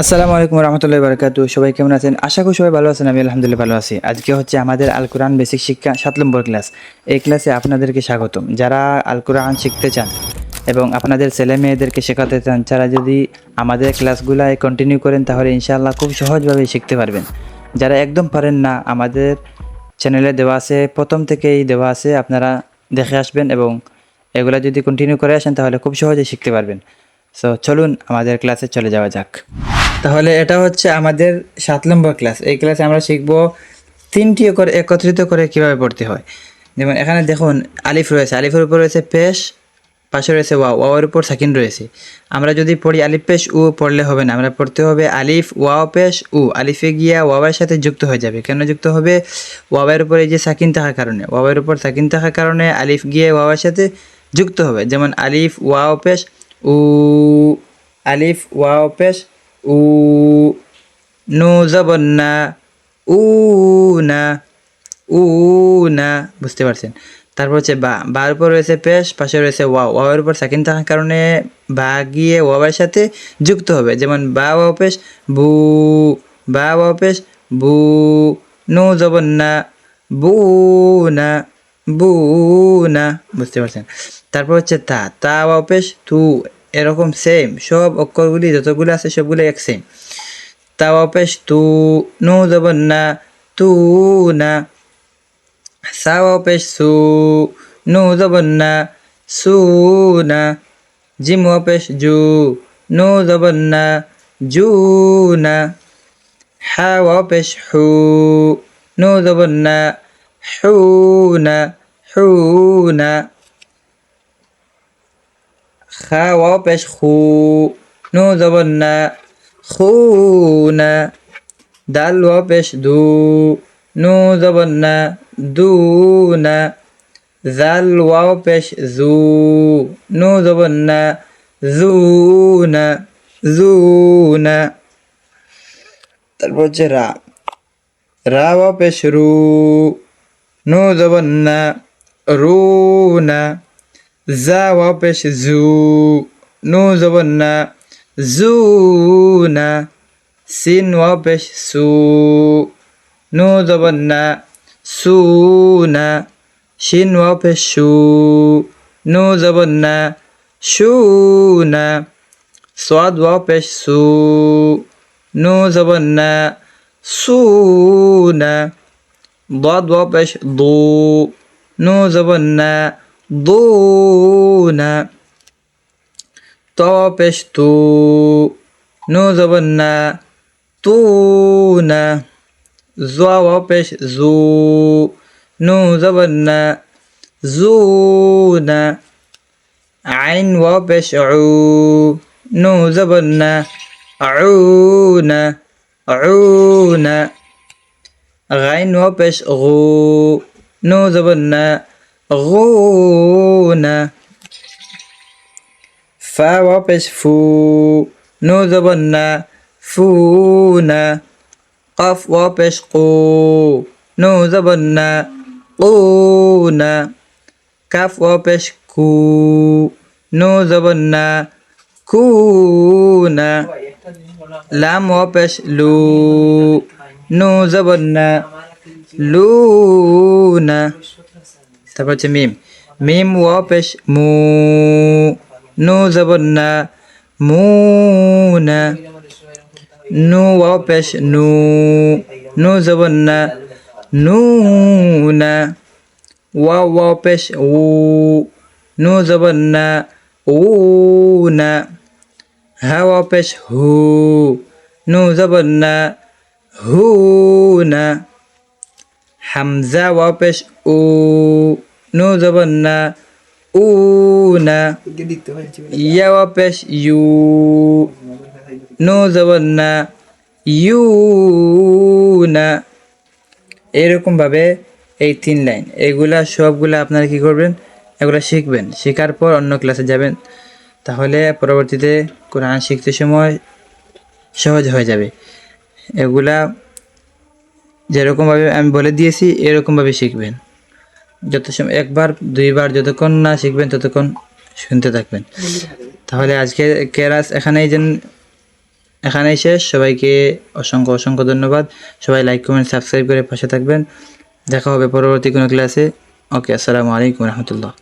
আসসালামু আলাইকুম রহমতুল্লাহ বারকাতু সবাই কেমন আছেন? আশা করি সবাই ভালো আছেন, আমি আলহামদুলিল্লাহ ভালো আছি। আজকে হচ্ছে আমাদের আল কোরআন বেসিক শিক্ষা সাত নম্বর ক্লাস। এই ক্লাসে আপনাদেরকে স্বাগতম। যারা আল কোরআন শিখতে চান এবং আপনাদের ছেলে মেয়েদেরকে শেখাতে চান যারা যদি আমাদের ক্লাসগুলায় কন্টিনিউ করেন, তাহলে ইনশাআল্লাহ খুব সহজভাবে শিখতে পারবেন। যারা একদম পারেন না, আমাদের চ্যানেলে দেওয়া আছে, প্রথম থেকেই দেওয়া আছে, আপনারা দেখে আসবেন এবং এগুলা যদি কন্টিনিউ করে আসেন, তাহলে খুব সহজে শিখতে পারবেন। সো চলুন আমাদের ক্লাসে চলে যাওয়া যাক। তাহলে এটা হচ্ছে আমাদের সাত নম্বর ক্লাস এই ক্লাসে আমরা শিখব তিনটি করে একত্রিত করে কীভাবে পড়তে হয়। যেমন এখানে দেখুন, আলিফ রয়েছে। আলিফের উপর রয়েছে পেশ, পাশে রয়েছে ওয়াও। ওয়াওয়ের উপর সাকিন রয়েছে। আমরা যদি পড়ি আলিফ, পেশ, উ পড়লে হবে না। আমরা পড়তে হবে আলিফ, ওয়াও, পেশ, উ। আলিফে গিয়া ওয়াওয়ের সাথে যুক্ত হয়ে যাবে। কেন যুক্ত হবে? ওয়াওয়ের উপর এই যে সাকিন থাকার কারণে। ওয়াওয়ের উপর সাকিন থাকার কারণে আলিফ গিয়ে ওয়াওয়ের সাথে যুক্ত হবে। যেমন আলিফ, ওয়াও, পেশ, উ। আলিফ, ওয়াও, পেশ উ, নু জবন্না উ, না উ, না, বুঝতে পারছেন। তারপর হচ্ছে বা, বার উপর রয়েছে পেশ, পাশে রয়েছে ওয়াও। ওয়াওয়ের উপর সাকিন থাকার কারণে বা গিয়ে ওয়াওয়ের সাথে যুক্ত হবে। যেমন বা, ওয়াও, পেশ, বু, বা, ওয়াও, পেশ, বু, নু জবন্না বু, না বু, না, বুঝতে পারছেন। তারপর হচ্ছে তা তা, ওয়াও, পেশ, তু এরকম সেম সব অক্ষরগুলি যতগুলো আছে সবগুলো এক সেম তাওয়া পেশ তু, নু জবন্না তু না। সাওয়া পেশ সু, নু জবন্না সু না। জিম ওয়া পেশ জু নু জবন্না জু না। হা ওয়া পেশ হু নু জবন্না হু না হু না। খা ওয়া পেশ খু নু জবন্না খুনা দাল ওয়া পেশ দু নু জবন্না দুনা জাল ওয়াও পেশ জু নু জবন্না জুনা জুনা তারপর হচ্ছে রা রা ওয়া পেশ রু নু জবন্না রুনা জা ওয়া পেশ জু নু জবন্না জুনা সিন ওয়া পেশ সু নু জবন্না সুনা শিন ওয়া পেশ সু নু জবন্না শুনা সোয়াদ ওয়া পেশ সু নু জবন্না সুনা ضاد ওয়া পেশ দু নু জবন্না দুনা دون تو نوزبنا تو تون زوا زو نوزبنا زون عين وابش عو نوزبنا عون عون غين وابش غو نوزبنا غونا فا وابش فو نو فونا قف وبش قو نو قونا كف وبش كو نو كونا لام وبش لو نو لونا তারপর হচ্ছে মিম। মিম ও পেশ মু নু জবন্না মুনা নু ও পেশ নু নু জবন্না নুনা ওয়া ও পেশ উ, নু জবন্না উনা হাওয়া পেশ হু নু জবন্না হুনা হামজা ওয়া পেশ উ, নু জবন্না না ইয়া ওয়া পেশ ইউ, নু জবন্না ইউনা এরকম ভাবে এই তিন লাইন, এগুলা সবগুলা আপনারা কি করবেন? এগুলা শিখবেন, শেখার পর অন্য ক্লাসে যাবেন। তাহলে পরবর্তীতে কোরআন শিখতে সময় সহজ হয়ে যাবে। এগুলা যেরকমভাবে আমি বলে দিয়েছি, এরকমভাবে শিখবেন। যত সময় একবার, দুইবার যতক্ষণ না শিখবেন, ততক্ষণ শুনতে থাকবেন। তাহলে আজকে কেরাস এখানেই যেন, এখানেই শেষ। সবাইকে অসংখ্য অসংখ্য ধন্যবাদ। সবাই লাইক কমেন্ট সাবস্ক্রাইব করে পাশে থাকবেন। দেখা হবে পরবর্তী কোনো ক্লাসে। ওকে, আসসালামু আলাইকুম রহমতুল্লাহ।